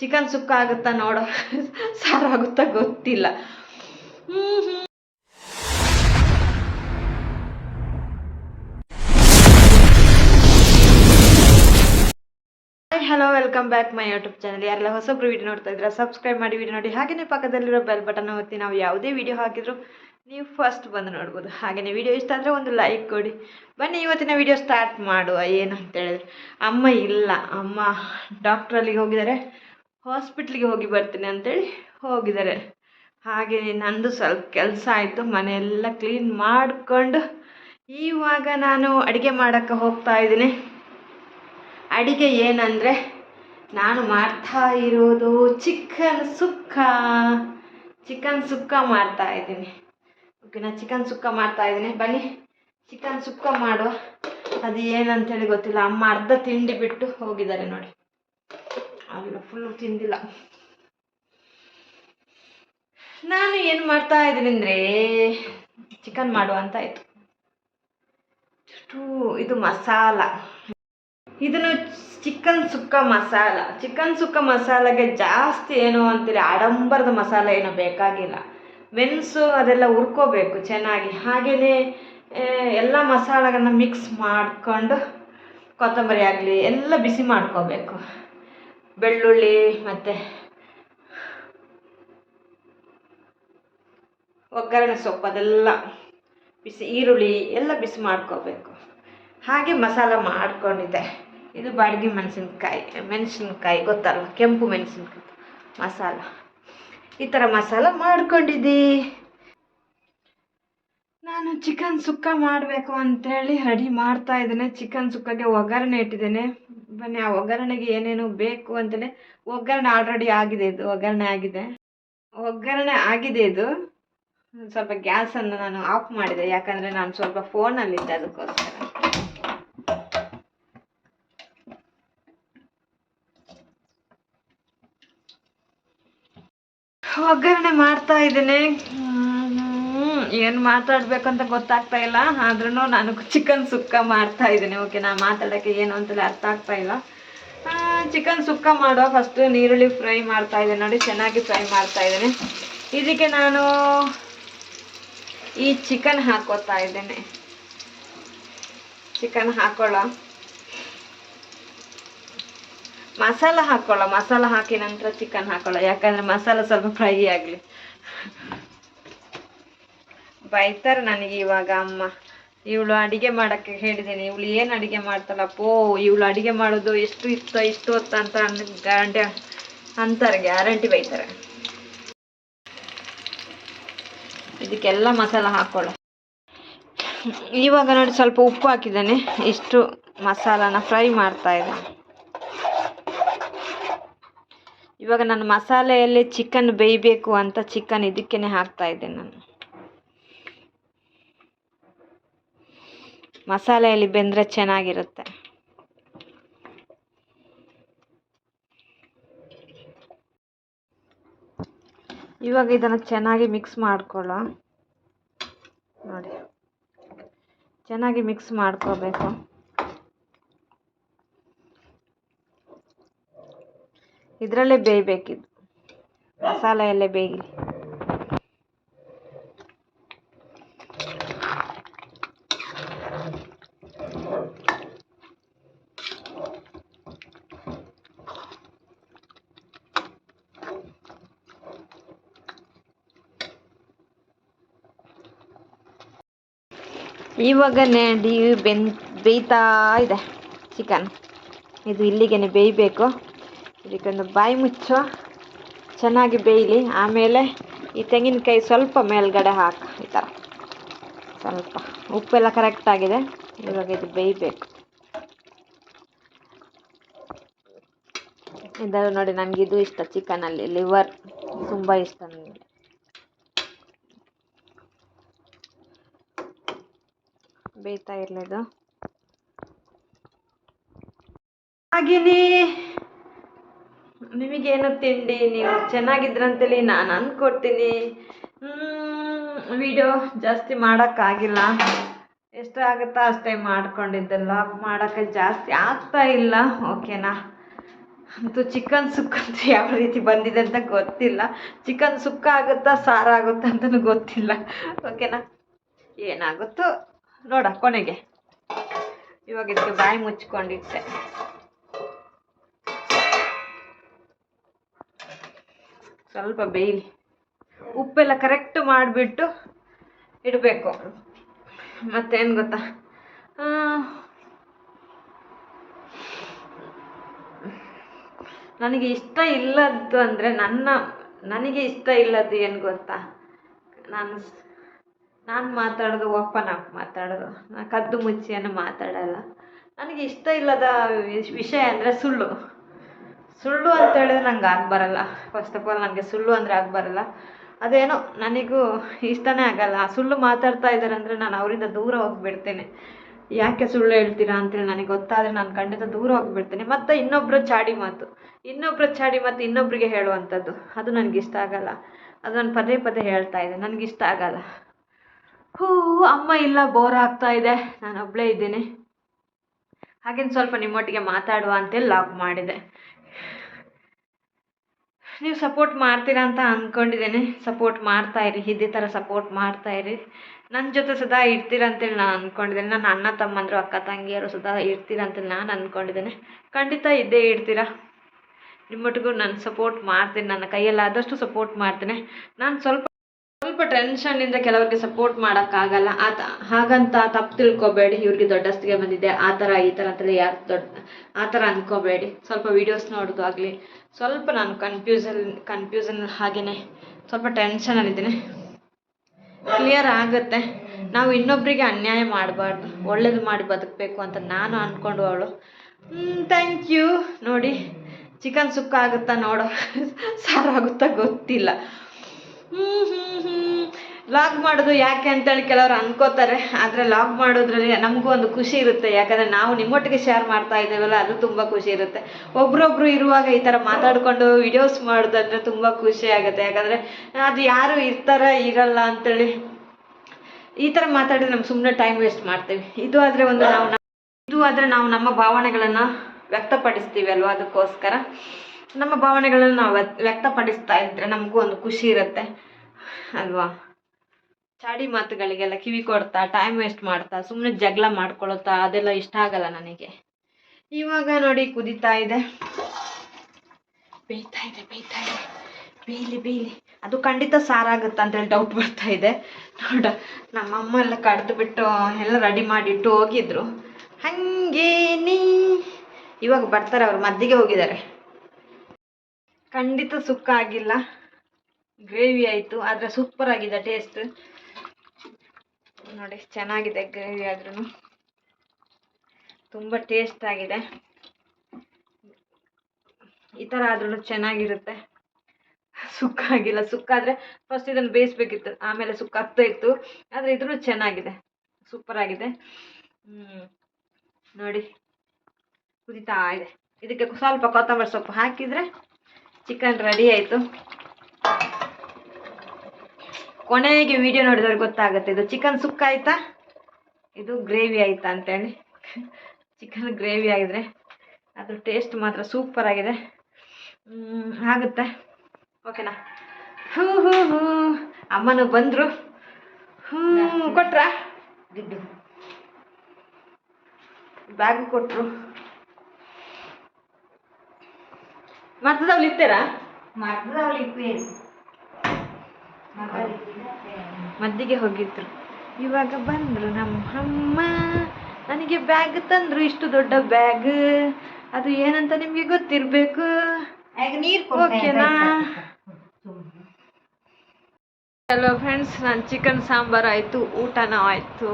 Chicken sukka ಆಗುತ್ತಾ ನೋಡೋ. ಸಾರು ಆಗುತ್ತಾ ಗೊತ್ತಿಲ್ಲ. Hello welcome back my YouTube channel ಯಾರೆಲ್ಲ ಹೊಸೊಬ್ರು ವಿಡಿಯೋ ನೋಡ್ತಾ ಇದ್ದೀರಾ ಸಬ್ಸ್ಕ್ರೈಬ್ ಮಾಡಿ ವಿಡಿಯೋ ನೋಡಿ. ಹಾಗೆಯೇ ಪಕ್ಕದಲ್ಲಿರೋ ಬೆಲ್ ಬಟನ್ ಒತ್ತಿ ನಾವು ಯಾವುದೇ ವಿಡಿಯೋ ಹಾಕಿದ್ರು ನೀವು ಫಸ್ಟ್ ಬಂದು ನೋಡ್ಬೋದು. ಹಾಗೆಯೇ ವಿಡಿಯೋ ಇಷ್ಟ ಆದರೆ ಒಂದು ಲೈಕ್ ಕೊಡಿ. ಬನ್ನಿ, ಇವತ್ತಿನ ವಿಡಿಯೋ ಸ್ಟಾರ್ಟ್ ಮಾಡುವ. ಏನು ಅಂತ ಹೇಳಿದ್ರೆ, ಅಮ್ಮ ಇಲ್ಲ. ಅಮ್ಮ ಡಾಕ್ಟ್ರಲ್ಲಿಗೆ ಹೋಗಿದ್ದಾರೆ. ಹಾಸ್ಪಿಟ್ಲಿಗೆ ಹೋಗಿ ಬರ್ತೀನಿ ಅಂತೇಳಿ ಹೋಗಿದ್ದಾರೆ. ಹಾಗೆ ನಂದು ಸ್ವಲ್ಪ ಕೆಲಸ ಆಯಿತು, ಮನೆಯೆಲ್ಲ ಕ್ಲೀನ್ ಮಾಡಿಕೊಂಡು ಇವಾಗ ನಾನು ಅಡುಗೆ ಮಾಡೋಕ್ಕೆ ಹೋಗ್ತಾ ಇದ್ದೀನಿ. ಅಡುಗೆ ಏನಂದರೆ ನಾನು ಮಾಡ್ತಾ ಇರೋದು ಚಿಕನ್ ಸುಕ್ಕ. ಚಿಕನ್ ಸುಕ್ಕ ಮಾಡ್ತಾ ಇದ್ದೀನಿ. ಓಕೆ ನಾನು ಚಿಕನ್ ಸುಕ್ಕ ಮಾಡ್ತಾ ಇದ್ದೀನಿ. ಬನ್ನಿ ಚಿಕನ್ ಸುಕ್ಕ ಮಾಡುವ. ಅದು ಏನಂತೇಳಿ ಗೊತ್ತಿಲ್ಲ. ಅಮ್ಮ ಅರ್ಧ ತಿಂಡಿ ಬಿಟ್ಟು ಹೋಗಿದ್ದಾರೆ ನೋಡಿ. ಅಲ್ಲ ಫುಲ್ಲು ತಿಂದಿಲ್ಲ. ನಾನು ಏನು ಮಾಡ್ತಾ ಇದ್ದೀನಿ ಅಂದ್ರೆ ಚಿಕನ್ ಮಾಡುವ ಅಂತ ಆಯಿತು. ಇದು ಮಸಾಲ. ಇದನ್ನು ಚಿಕನ್ ಸುಕ್ಕ ಮಸಾಲ. ಚಿಕನ್ ಸುಕ್ಕ ಮಸಾಲೆಗೆ ಜಾಸ್ತಿ ಏನು ಅಂತೀರಿ, ಆಡಂಬರದ ಮಸಾಲ ಏನು ಬೇಕಾಗಿಲ್ಲ. ಮೆಣಸು ಅದೆಲ್ಲ ಉರ್ಕೋಬೇಕು ಚೆನ್ನಾಗಿ. ಹಾಗೆಯೇ ಎಲ್ಲ ಮಸಾಲೆಗಳನ್ನ ಮಿಕ್ಸ್ ಮಾಡಿಕೊಂಡು, ಕೊತ್ತಂಬರಿ ಆಗಲಿ, ಎಲ್ಲ ಬಿಸಿ ಮಾಡ್ಕೋಬೇಕು. ಬೆಳ್ಳುಳ್ಳಿ ಮತ್ತು ಒಗ್ಗರಣೆ ಸೊಪ್ಪು ಅದೆಲ್ಲ ಬಿಸಿ, ಈರುಳ್ಳಿ ಎಲ್ಲ ಬಿಸಿ ಮಾಡ್ಕೋಬೇಕು. ಹಾಗೆ ಮಸಾಲ ಮಾಡ್ಕೊಂಡಿದ್ದೆ. ಇದು ಬಾಡಿಗೆ ಮೆಣಸಿನ್ಕಾಯಿ ಮೆಣಸಿನ್ಕಾಯಿ ಗೊತ್ತಲ್ಲ ಕೆಂಪು ಮೆಣಸಿನ್ಕಾಯಿ, ಮಸಾಲ. ಈ ಥರ ಮಸಾಲ ಮಾಡ್ಕೊಂಡಿದ್ದಿ. ನಾನು ಚಿಕನ್ ಸುಕ್ಕ ಮಾಡಬೇಕು ಅಂತೇಳಿ ರೆಡಿ ಮಾಡ್ತಾ ಇದ್ದೇನೆ. ಚಿಕನ್ ಸುಕ್ಕಗೆ ಒಗ್ಗರಣೆ ಇಟ್ಟಿದ್ದೇನೆ. ಬನ್ನಿ ಆ ಒಗ್ಗರಣೆಗೆ ಏನೇನು ಬೇಕು ಅಂತಲೇ, ಒಗ್ಗರಣೆ ಆಲ್ರೆಡಿ ಆಗಿದೆ ಇದು, ಒಗ್ಗರಣೆ ಆಗಿದೆ. ಒಗ್ಗರಣೆ ಆಗಿದೆ ಇದು. ಸ್ವಲ್ಪ ಗ್ಯಾಸನ್ನು ನಾನು ಆಫ್ ಮಾಡಿದೆ, ಯಾಕಂದರೆ ನಾನು ಸ್ವಲ್ಪ ಫೋನಲ್ಲಿದ್ದೆ ಅದಕ್ಕೋಸ್ಕರ. ಒಗ್ಗರಣೆ ಮಾಡ್ತಾ ಇದ್ದೇನೆ. ಏನು ಅಂತ ಗೊತ್ತಾಗ್ತಾ ಇಲ್ಲ. ಆದ್ರೂ ನಾನು ಚಿಕನ್ ಸುಕ್ಕ ಮಾಡ್ತಾ ಇದ್ದೀನಿ. ಓಕೆ ನಾ ಮಾತಾಡೋಕ್ಕೆ ಏನು ಅಂತಲೇ ಅರ್ಥ ಆಗ್ತಾ ಇಲ್ಲ. ಚಿಕನ್ ಸುಕ್ಕ ಮಾಡುವ ಫಸ್ಟು ನೀರುಳ್ಳಿ ಫ್ರೈ ಮಾಡ್ತಾ ಇದ್ದೀನಿ. ನೋಡಿ, ಚೆನ್ನಾಗಿ ಫ್ರೈ ಮಾಡ್ತಾ ಇದ್ದೀನಿ. ಇದಕ್ಕೆ ನಾನು ಈ ಚಿಕನ್ ಹಾಕೋತಾ ಇದ್ದೇನೆ. ಚಿಕನ್ ಹಾಕೊಳ್ಳೋ. ಮಸಾಲ ಹಾಕೊಳ್ಳೋ. ಮಸಾಲ ಹಾಕಿ ನಂತರ ಚಿಕನ್ ಹಾಕೊಳ್ಳೋ. ಯಾಕಂದ್ರೆ ಮಸಾಲ ಸ್ವಲ್ಪ ಫ್ರೈ ಆಗಲಿ. ಬೈತಾರೆ ನನಗೆ ಇವಾಗ ಅಮ್ಮ. ಇವಳು ಅಡಿಗೆ ಮಾಡೋಕ್ಕೆ ಹೇಳಿದ್ದೀನಿ ಇವಳು ಏನು ಅಡಿಗೆ ಮಾಡ್ತಾಳಪ್ಪೋ? ಇವಳು ಅಡಿಗೆ ಮಾಡೋದು ಎಷ್ಟು ಇಷ್ಟ ಇಷ್ಟು ಹೊತ್ತ ಅಂತ ಗ್ಯಾರಂಟಿ ಅಂತಾರೆ, ಗ್ಯಾರಂಟಿ ಬೈತಾರೆ. ಇದಕ್ಕೆಲ್ಲ ಮಸಾಲ ಹಾಕೊಳ್ಳೋ. ಇವಾಗ ನೋಡಿ ಸ್ವಲ್ಪ ಉಪ್ಪು ಹಾಕಿದ್ದೇನೆ. ಇಷ್ಟು ಮಸಾಲಾನ ಫ್ರೈ ಮಾಡ್ತಾ ಇದ್ದೆ ಇವಾಗ ನಾನು ಮಸಾಲೆಯಲ್ಲಿ ಚಿಕನ್ ಬೇಯಬೇಕು ಅಂತ ಚಿಕನ್ ಇದಕ್ಕೇ ಹಾಕ್ತಾ ಇದ್ದೆ ನಾನು. ಮಸಾಲೆಯಲ್ಲಿ ಬೆಂದರೆ ಚೆನ್ನಾಗಿರುತ್ತೆ. ಇವಾಗ ಇದನ್ನು ಚೆನ್ನಾಗಿ ಮಿಕ್ಸ್ ಮಾಡ್ಕೊಳ್ಳೋ. ನೋಡಿ. ಚೆನ್ನಾಗಿ ಮಿಕ್ಸ್ ಮಾಡ್ಕೋಬೇಕು. ಇದರಲ್ಲೇ ಬೇಯಬೇಕಿದ್ದು ಮಸಾಲೆಯಲ್ಲೇ ಬೇಯಲಿ. ಇವಾಗ ನೆಡಿ ಬೆನ್ ಬೇಯ್ತಾ ಇದೆ ಚಿಕನ್. ಇದು ಇಲ್ಲಿಗೆ ಬೇಯಬೇಕು. ಇದಕ್ಕೊಂದು ಬಾಯಿ ಮುಚ್ಚು. ಚೆನ್ನಾಗಿ ಬೇಯಲಿ. ಆಮೇಲೆ ಈ ತೆಂಗಿನಕಾಯಿ ಸ್ವಲ್ಪ ಮೇಲ್ಗಡೆ ಹಾಕು. ಈ ಥರ ಸ್ವಲ್ಪ. ಉಪ್ಪೆಲ್ಲ ಕರೆಕ್ಟಾಗಿದೆ ಇವಾಗ ಇದು ಬೇಯಬೇಕು. ಇದು ನೋಡಿ ನನಗಿದು ಇಷ್ಟ ಚಿಕನಲ್ಲಿ. ಲಿವರ್. ತುಂಬ ಇಷ್ಟ ನನಗೆ ಬೇಯ್ತಾ ಇರಲಿ ಇದು ಹಾಗೆಯೇ ನಿಮಗೇನು ತಿಂಡಿ? ನೀವು ಚೆನ್ನಾಗಿದ್ರಂತೇಳಿ ನಾನು ಅಂದ್ಕೊಡ್ತೀನಿ ವಿಡಿಯೋ ಜಾಸ್ತಿ ಮಾಡೋಕ್ಕಾಗಿಲ್ಲ. ಆಗುತ್ತೋ ಅಷ್ಟೇ ಮಾಡ್ಕೊಂಡಿದ್ದೆ. ಲಾಕ್ ಮಾಡೋಕ್ಕೆ ಜಾಸ್ತಿ ಆಗ್ತಾ ಇಲ್ಲ, ಓಕೆನಾ? ಅಂತೂ ಚಿಕನ್ ಸುಕ್ಕ ಅಂತ ಯಾವ ರೀತಿ ಬಂದಿದೆ ಅಂತ ಗೊತ್ತಿಲ್ಲ. ಚಿಕನ್ ಸುಕ್ಕ ಆಗುತ್ತಾ ಸಾರು ಆಗುತ್ತಾ ಅಂತಲೂ ಗೊತ್ತಿಲ್ಲ, ಓಕೆನಾ? ಏನಾಗುತ್ತೋ ನೋಡ, ಕೊನೆಗೆ. ಇವಾಗ ಇದಕ್ಕೆ ಬಾಯಿ ಮುಚ್ಕೊಂಡಿಟ್ಟೆ. ಸ್ವಲ್ಪ ಬೇಯಲಿ. ಉಪ್ಪೆಲ್ಲ ಕರೆಕ್ಟ್ ಮಾಡಿಬಿಟ್ಟು ಇಡಬೇಕು. ಮತ್ತೇನು ಗೊತ್ತಾ? ನನಗೆ ಇಷ್ಟ ಇಲ್ಲದ್ದು ಅಂದರೆ ನನ್ನ, ನನಗೆ ಇಷ್ಟ ಇಲ್ಲದ್ದು ಏನು ಗೊತ್ತಾ? ನಾನು ನಾನು ಮಾತಾಡೋದು ಓಪನ್ ಆಗಿ ಮಾತಾಡೋದು. ನಾನು ಕದ್ದು ಮುಚ್ಚಿಯನ್ನು ಮಾತಾಡಲ್ಲ. ನನಗೆ ಇಷ್ಟ ಇಲ್ಲದ ವಿಷ್- ವಿಷಯ ಅಂದರೆ ಸುಳ್ಳು. ಸುಳ್ಳು ಅಂತ ಹೇಳಿದ್ರೆ ನಂಗೆ ಆಗ ಬರಲ್ಲ. ಫಸ್ಟ್ ಆಫ್ ಆಲ್ ನನಗೆ ಸುಳ್ಳು ಅಂದರೆ ಆಗ ಬರಲ್ಲ. ಅದೇನೋ ನನಗೂ ಇಷ್ಟನೇ ಆಗಲ್ಲ. ಸುಳ್ಳು ಮಾತಾಡ್ತಾ ಇದ್ದಾರೆ ಅಂದರೆ ನಾನು ಅವರಿಂದ ದೂರ ಹೋಗಿಬಿಡ್ತೇನೆ. ಯಾಕೆ ಸುಳ್ಳು ಹೇಳ್ತೀರಾ ಅಂತೇಳಿ ನನಗೆ ಗೊತ್ತಾದರೆ ನಾನು ಖಂಡಿತ ದೂರ ಹೋಗಿಬಿಡ್ತೇನೆ. ಮತ್ತು ಇನ್ನೊಬ್ಬರ ಚಾಡಿ ಮಾತು. ಇನ್ನೊಬ್ಬರ ಚಾಡಿ ಮಾತು ಇನ್ನೊಬ್ಬರಿಗೆ ಹೇಳುವಂಥದ್ದು ಅದು ನನಗಿಷ್ಟ ಆಗಲ್ಲ. ಅದು ನಾನು ಪದೇ ಪದೇ ಹೇಳ್ತಾ ಇದ್ದೆ. ನನಗಿಷ್ಟ ಆಗಲ್ಲ. ಹೂ, ಅಮ್ಮ ಇಲ್ಲ ಬೋರ್ ಆಗ್ತಾ ಇದೆ. ನಾನು ಒಬ್ಬಳೇ ಇದ್ದೀನಿ. ಹಾಗೇನು ಸ್ವಲ್ಪ ನಿಮ್ಮೊಟ್ಟಿಗೆ ಮಾತಾಡುವ ಅಂತೇಳಿ ಲಾಗ್ ಮಾಡಿದೆ. ನೀವು ಸಪೋರ್ಟ್ ಮಾಡ್ತೀರಾ ಅಂತ ಅಂದ್ಕೊಂಡಿದ್ದೀನಿ ಸಪೋರ್ಟ್ ಮಾಡ್ತಾ ಇರಿ, ಇದೇ ಥರ ಸಪೋರ್ಟ್ ಮಾಡ್ತಾ ಇರಿ. ನನ್ನ ಜೊತೆ ಸದಾ ಇರ್ತೀರಾ ಅಂತೇಳಿ ನಾನು ಅಂದ್ಕೊಂಡಿದ್ದೀನಿ ನನ್ನ ಅಣ್ಣ ತಮ್ಮಂದರು, ಅಕ್ಕ ತಂಗಿಯರು ಸದಾ ಇರ್ತೀರಾ ಅಂತೇಳಿ ನಾನು ಅಂದ್ಕೊಂಡಿದ್ದೀನಿ ಖಂಡಿತ ಇದ್ದೇ ಇರ್ತೀರಾ. ನಿಮ್ಮೊಟ್ಟಿಗೂ ನಾನು ಸಪೋರ್ಟ್ ಮಾಡ್ತೀನಿ. ನನ್ನ ಕೈಯಲ್ಲಾದಷ್ಟು ಸಪೋರ್ಟ್ ಮಾಡ್ತೇನೆ. ನಾನು ಸ್ವಲ್ಪ ಸ್ವಲ್ಪ ಟೆನ್ಷನ್ನಿಂದ ಕೆಲವರಿಗೆ ಸಪೋರ್ಟ್ ಮಾಡೋಕ್ಕಾಗಲ್ಲ. ಆತ ಹಾಗಂತ ತಪ್ಪು ತಿಳ್ಕೊಬೇಡಿ, ಇವ್ರಿಗೆ ದೊಡ್ಡಸ್ತಿಗೆ ಬಂದಿದೆ. ಆ ಥರ ಈ ಥರ ಅಂತಲೇ ಯಾರು ದೊಡ್ಡ, ಆ ಥರ ಅಂದ್ಕೋಬೇಡಿ ಸ್ವಲ್ಪ ವೀಡಿಯೋಸ್ ನೋಡೋದು ಆಗಲಿ. ಸ್ವಲ್ಪ ನಾನು ಕನ್ಫ್ಯೂಸನ್ ಕನ್ಫ್ಯೂಸನ್ ಹಾಗೆಯೇ ಸ್ವಲ್ಪ ಟೆನ್ಷನಲ್ಲಿದ್ದೀನಿ ಕ್ಲಿಯರ್ ಆಗುತ್ತೆ. ನಾವು ಇನ್ನೊಬ್ಬರಿಗೆ ಅನ್ಯಾಯ ಮಾಡಬಾರ್ದು. ಒಳ್ಳೇದು ಮಾಡಿ ಬದುಕಬೇಕು ಅಂತ ನಾನು ಅಂದ್ಕೊಂಡು ಅವಳು. ಥ್ಯಾಂಕ್ ಯು ನೋಡಿ ಚಿಕನ್ ಸುಕ್ಕ ಆಗುತ್ತಾ ನೋಡೋ. ಸಾರು ಆಗುತ್ತಾ ಗೊತ್ತಿಲ್ಲ. ಹ್ಞೂ ಹ್ಞೂ ಹ್ಞೂ ಲಾಗ್ ಮಾಡೋದು ಯಾಕೆ ಅಂತೇಳಿ ಕೆಲವರು ಅನ್ಕೋತಾರೆ. ಆದರೆ ಲಾಗ್ ಮಾಡೋದ್ರಲ್ಲಿ ನಮಗೂ ಒಂದು ಖುಷಿ ಇರುತ್ತೆ. ಯಾಕಂದರೆ ನಾವು ನಿಮ್ಮೊಟ್ಟಿಗೆ ಶೇರ್ ಮಾಡ್ತಾ ಇದ್ದೇವಲ್ಲ, ಅದು ತುಂಬ ಖುಷಿ ಇರುತ್ತೆ. ಒಬ್ರೊಬ್ರು ಇರುವಾಗ ಈ ಥರ ಮಾತಾಡಿಕೊಂಡು ವಿಡಿಯೋಸ್ ಮಾಡೋದಂದ್ರೆ ತುಂಬ ಖುಷಿ ಆಗುತ್ತೆ. ಯಾಕಂದರೆ ಅದು ಯಾರು ಇರ್ತಾರ ಇರಲ್ಲ ಅಂತೇಳಿ ಈ ಥರ ಮಾತಾಡಿದ್ರೆ ನಮ್ಗೆ ಸುಮ್ಮನೆ ಟೈಮ್ ವೇಸ್ಟ್ ಮಾಡ್ತೀವಿ. ಇದು ಆದರೆ ಒಂದು ನಾವು ಇದು ಆದರೆ ನಾವು ನಮ್ಮ ಭಾವನೆಗಳನ್ನು ವ್ಯಕ್ತಪಡಿಸ್ತೀವಿ ಅಲ್ವಾ ಅದಕ್ಕೋಸ್ಕರ? ನಮ್ಮ ಭಾವನೆಗಳನ್ನು ನಾವು ವ್ಯಕ್ತ- ವ್ಯಕ್ತಪಡಿಸ್ತಾ ಇದ್ದರೆ ನಮಗೂ ಒಂದು ಖುಷಿ ಇರುತ್ತೆ. ಅಲ್ವಾ? ಚಾಡಿ ಮಾತುಗಳಿಗೆಲ್ಲ ಕಿವಿ ಕೊಡ್ತಾ ಟೈಮ್ ವೇಸ್ಟ್ ಮಾಡ್ತಾ ಸುಮ್ಮನೆ ಜಗಳ ಮಾಡ್ಕೊಳ್ತಾ ಅದೆಲ್ಲ ಇಷ್ಟ ಆಗಲ್ಲ ನನಗೆ. ಇವಾಗ ನೋಡಿ ಕುದಿತಾ ಇದೆ. ಬೇಯ್ತಾ ಇದೆ ಬೇಯ್ತಾ ಇದೆ. ಬೇಯಲಿ ಬೇಯಲಿ. ಅದು ಖಂಡಿತ ಸಾರಾಗುತ್ತೆ ಅಂತೇಳಿ ಡೌಟ್ ಬರ್ತಾ ಇದೆ. ನೋಡ, ನಮ್ಮಮ್ಮ ಎಲ್ಲ ಕಡ್ದು ಬಿಟ್ಟು ಎಲ್ಲ ರೆಡಿ ಮಾಡಿಟ್ಟು ಹೋಗಿದ್ರು. ಹಂಗೇನಿ ಇವಾಗ ಬರ್ತಾರೆ, ಅವ್ರು ಮದ್ದಿಗೆ ಹೋಗಿದ್ದಾರೆ. ಖಂಡಿತ ಸುಕ್ಕ ಆಗಿಲ್ಲ. ಗ್ರೇವಿ ಆಯಿತು, ಆದರೆ ಸೂಪರ್ ಆಗಿದೆ ಟೇಸ್ಟ್ ನೋಡಿ, ಚೆನ್ನಾಗಿದೆ ಗ್ರೇವಿ ಆದ್ರೂ ತುಂಬ ಟೇಸ್ಟ್ ಆಗಿದೆ. ಈ ಥರ ಆದ್ರೂ ಚೆನ್ನಾಗಿರುತ್ತೆ. ಸುಕ್ಕಾಗಿಲ್ಲ ಆಗಿಲ್ಲ. ಸುಕ್ಕ ಫಸ್ಟ್ ಇದನ್ನು ಬೇಯಿಸ್ಬೇಕಿತ್ತು. ಆಮೇಲೆ ಸುಕ್ಕ ಆಗ್ತಾ ಇತ್ತು. ಆದರೆ ಇದ್ರೂ ಚೆನ್ನಾಗಿದೆ. ಸೂಪರ್ ಆಗಿದೆ. ನೋಡಿ, ಕುದಿತಾ ಇದೆ. ಇದಕ್ಕೆ ಸ್ವಲ್ಪ ಕೊತ್ತಂಬರಿ ಸೊಪ್ಪು ಹಾಕಿದರೆ ಚಿಕನ್ ರೆಡಿ ಆಯಿತು. ಕೊನೆಗೆ ವಿಡಿಯೋ ನೋಡಿದವ್ರಿಗೆ ಗೊತ್ತಾಗುತ್ತೆ. ಇದು ಚಿಕನ್ ಸುಕ್ಕ ಆಯ್ತಾ? ಇದು ಗ್ರೇವಿ ಆಯಿತಾ ಅಂತೇಳಿ. ಚಿಕನ್ ಗ್ರೇವಿ ಆಗಿದ್ರೆ ಅದ್ರ ಟೇಸ್ಟ್ ಮಾತ್ರ ಸೂಪರ್ ಆಗಿದೆ. ಹ್ಮ್, ಆಗುತ್ತೆ. ಓಕೆನಾ ಹೂ ಹೂ ಹೂ. ಅಮ್ಮನೂ ಬಂದರು. ಹ್ಞೂ ಕೊಟ್ರಾ? ದುಡ್ಡು. ಬ್ಯಾಗ್ ಕೊಟ್ಟರು ಮರ್ತದವ್ಲು ಇರ್ತೀರಾ? ಮದ್ದಿಗೆ ಹೋಗಿದ್ರು. ಇವಾಗ ಬಂದ್ರು ನಮ್ಮ ಅಮ್ಮ ನನಗೆ ಬ್ಯಾಗ್ ತಂದ್ರು ಇಷ್ಟು ದೊಡ್ಡ ಬ್ಯಾಗ್ ಅದು ಏನಂತ ನಿಮಗೆ ಗೊತ್ತಿರಬೇಕು? ಓಕೆನಾ ಹಲೋ ಫ್ರೆಂಡ್ಸ್ ನನ್ನ ಚಿಕನ್ ಸಾಂಬಾರ್ ಆಯಿತು ಊಟನೂ ಆಯಿತು.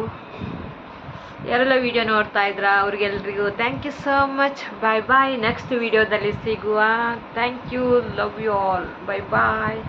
ಯಾರೆಲ್ಲ ವಿಡಿಯೋ ನೋಡ್ತಾ ಇದ್ರ ಅವ್ರಿಗೆಲ್ರಿಗೂ thank you so much bye bye next ವಿಡಿಯೋದಲ್ಲಿ ಸಿಗುವ. Thank you love you all bye bye